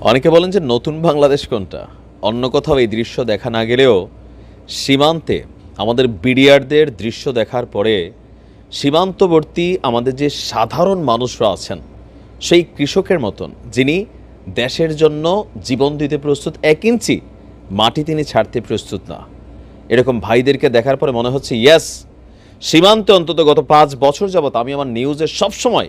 অনেকে বলেন যে নতুন বাংলাদেশ কোনটা? অন্য কোথাও এই দৃশ্য দেখা না গেলেও সীমান্তে আমাদের বিডিআরদের দৃশ্য দেখার পরে সীমান্তবর্তী আমাদের যে সাধারণ মানুষরা আছেন, সেই কৃষকের মতন, যিনি দেশের জন্য জীবন দিতে প্রস্তুত, এক ইঞ্চি মাটি তিনি ছাড়তে প্রস্তুত না। এরকম ভাইদেরকে দেখার পরে মনে হচ্ছে, ইয়েস, সীমান্তে অন্তত গত পাঁচ বছর যাবত আমি আমার নিউজে সবসময়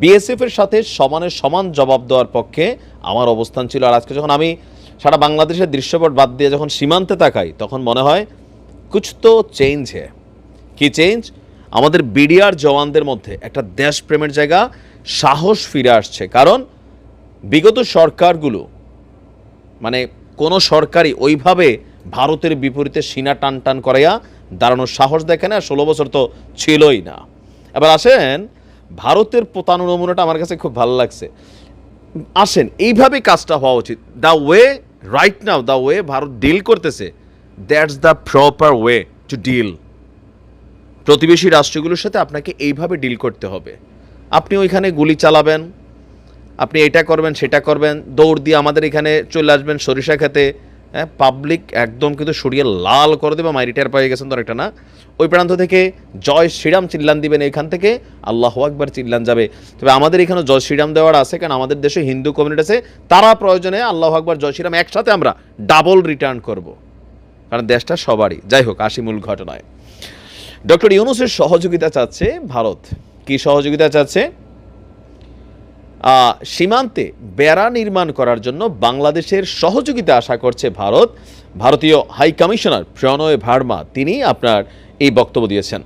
বিএসএফ এর সাথে সমানে সমান জবাব দেওয়ার পক্ষে আমার অবস্থান ছিল। আর আজকে যখন আমি সারা বাংলাদেশের দৃশ্যপট বাদ দিয়ে যখন সীমান্তে তাকাই, তখন মনে হয়, কুছ তো চেঞ্জ হে কি চেঞ্জ আমাদের বিডিআর জওয়ানদের মধ্যে একটা দেশপ্রেমের জায়গা, সাহস ফিরে আসছে। কারণ বিগত সরকারগুলো মানে কোনো সরকারই ওইভাবে ভারতের বিপরীতে সিনা টান টান করাইয়া দাঁড়ানোর সাহস দেখে না। ষোলো বছর তো ছিলই না। এবার আসেন ভারতের পোতানো নমুনাটা আমার কাছে খুব ভালো লাগছে। আসেন এইভাবে কাজটা হওয়া উচিত। The way right now the way Bharat deal করতেছে that's the proper way to deal প্রতিবেশী রাষ্ট্রগুলোর সাথে আপনাকে এইভাবে ডিল করতে হবে। আপনি ওইখানে গুলি চালাবেন, আপনি এটা করবেন, সেটা করবেন, দৌড় দিয়ে আমাদের এখানে চলে আসবেন সরিষা খেতে। হ্যাঁ পাবলিক একদম কিন্তু সরিয়ে লাল করে দেবে মাই রিটায়ার পেয়ে গেছেন তো একটা না। ওই প্রান্ত থেকে জয় শ্রীরাম চিল্লান দিবেন এখান থেকে, আল্লাহ আকবার চিল্লান যাবে। তবে আমাদের এখানে জয় শ্রীরাম দেওয়ার আছে, কারণ আমাদের দেশে হিন্দু কমিউনিটি আছে, তারা প্রয়োজনে আল্লাহ আকবার, জয় শ্রীরাম একসাথে আমরা ডাবল রিটার্ন করব। কারণ দেশটা সবারই। যাই হোক আসি মূল ঘটনায়। ডক্টর ইউনুসের সহযোগিতা চাচ্ছে ভারত। কি সহযোগিতা চাচ্ছে? সীমান্তে বেড়া নির্মাণ করার জন্য বাংলাদেশের সহযোগিতা আশা করছে ভারত। ভারতীয় হাই কমিশনার প্রণয় ভার্মা, তিনি আপনার এই বক্তব্য দিয়েছেন।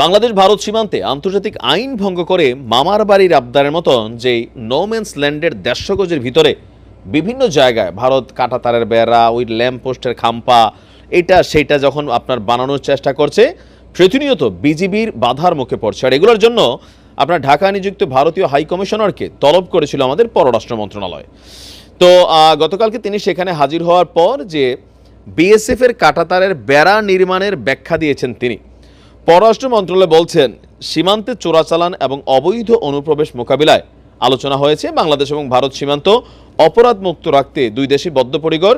বাংলাদেশ ভারত সীমান্তে আন্তর্জাতিক আইন ভঙ্গ করে মামার বাড়ির আবদারের মতন যে নোম্যান্স ল্যান্ডের দেড়শো গজের ভিতরে বিভিন্ন জায়গায় ভারত কাঁটাতারের বেড়া, ওই ল্যাম্প পোস্টের খাম্পা, এটা সেটা যখন আপনার বানানোর চেষ্টা করছে, প্রতিনিয়ত বিজিবির বাধার মুখে পড়ছে। আর এগুলোর জন্য আপনার ঢাকা নিযুক্ত ভারতীয় হাই কমিশনারকে তলব করেছিল আমাদের পররাষ্ট্র মন্ত্রণালয়। তো গতকালকে তিনি সেখানে হাজির হওয়ার পর যে বিএসএফ এর কাঁটাতারের বেড়া নির্মাণের ব্যাখ্যা দিয়েছেন তিনি। পররাষ্ট্র মন্ত্রণালয় বলছেন, সীমান্তে চোরাচালান এবং অবৈধ অনুপ্রবেশ মোকাবিলায় আলোচনা হয়েছে। বাংলাদেশ এবং ভারত সীমান্ত অপরাধ মুক্ত রাখতে দুই দেশই বদ্ধপরিকর।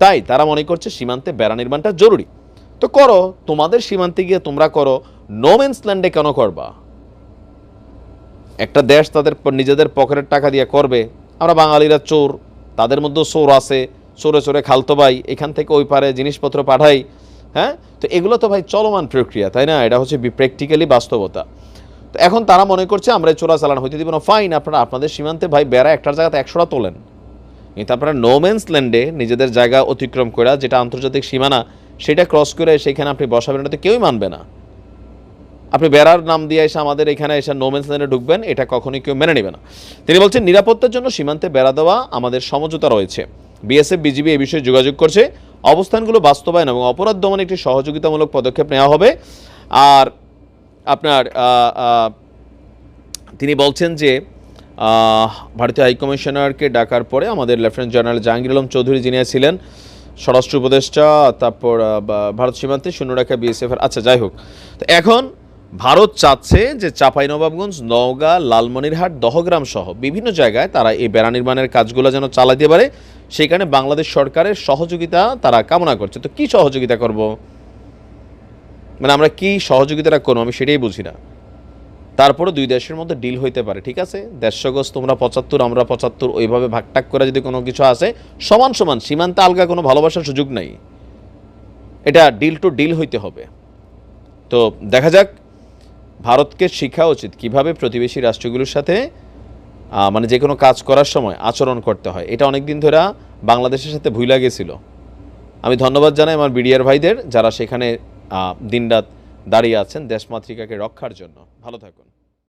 তাই তারা মনে করছে সীমান্তে বেড়া নির্মাণটা জরুরি। তো করো, তোমাদের সীমান্তে গিয়ে তোমরা করো নোমেন্স ল্যান্ডে কেন করবা? একটা দেশ তাদের নিজেদের পকেটের টাকা দিয়ে করবে, আমরা বাঙালিরা চোর, তাদের মধ্যেও চোর আছে, চোরে চোরে খালতো ভাই, এখান থেকে ওই পারে জিনিসপত্র পাঠাই হ্যাঁ? তো এগুলো তো ভাই চলমান প্রক্রিয়া, তাই না? এটা হচ্ছে প্র্যাকটিক্যালি বাস্তবতা। তো এখন তারা মনে করছে, আমরা চোরা চালান হইতে দিব না। ফাইন আপনারা আপনাদের সীমান্তে ভাই বেড়া একটার জায়গাতে একশোটা তোলেন। কিন্তু আপনারা নোম্যান্স ল্যান্ডে নিজেদের জায়গা অতিক্রম করে যেটা আন্তর্জাতিক সীমানা, সেটা ক্রস করে সেখানে আপনি বসাবেন না তো কেউই মানবে না। আপনি বেড়ার নাম দিয়ে এসে আমাদের এখানে এসে নোমেন্স ল্যান্ডে ঢুকবেন, এটা কখনোই কেউ মেনে নেবে না। তিনি বলছেন, নিরাপত্তার জন্য সীমান্তে বেড়া দেওয়া আমাদের সমঝোতা রয়েছে। বিএসএফ, বিজিবি এই বিষয়ে যোগাযোগ করছে। অবস্থানগুলো বাস্তবায়ন এবং অপরাধ দমনে একটি সহযোগিতামূলক পদক্ষেপ নেওয়া হবে। আর আপনার তিনি বলছেন যে ভারতীয় হাইকমিশনারকে ডাকার পরে আমাদের লেফটেন্যান্ট জেনারেল জাহাঙ্গীর আলম চৌধুরী যিনি ছিলেন, স্বরাষ্ট্র উপদেষ্টা, তারপর ভারত সীমান্তে শূন্যরেখা বিএসএফ এর আচ্ছা যাই হোক। তো এখন ভারত চাচ্ছে যে চাঁপাইনবাবগঞ্জ, নওগাঁ, লালমনিরহাট, দহগ্রাম সহ বিভিন্ন জায়গায় তারা এই বেড়া নির্মাণের কাজগুলো যেন চালাতে পারে। সেখানে বাংলাদেশ সরকারের সহযোগিতা তারা কামনা করছে। তো কি সহযোগিতা করব? মানে আমরা কি সহযোগিতাটা করব? আমি সেটাই বুঝি না। তারপরে দুই দেশের মধ্যে ডিল হইতে পারে, ঠিক আছে? দেড়শো গজ তোমরা পঁচাত্তর, আমরা পঁচাত্তর, ওইভাবে ভাগটাক করে যদি কোনো কিছু আসে, সমান সমান, সীমান্তে আলগা কোনো ভালোবাসার সুযোগ নাই। এটা ডিল টু ডিল হইতে হবে। তো দেখা যাক ভারতকে শেখা উচিত কীভাবে প্রতিবেশী রাষ্ট্রগুলোর সাথে মানে যে কোনো কাজ করার সময় আচরণ করতে হয়। এটা অনেক দিন ধরে বাংলাদেশের সাথে ভুইলা গেছিল। আমি ধন্যবাদ জানাই আমার বিডিআর ভাইদের যারা সেখানে দিনরাত দাঁড়িয়ে আছেন দেশমাতৃকাকে রক্ষার জন্য। ভালো থাকুন।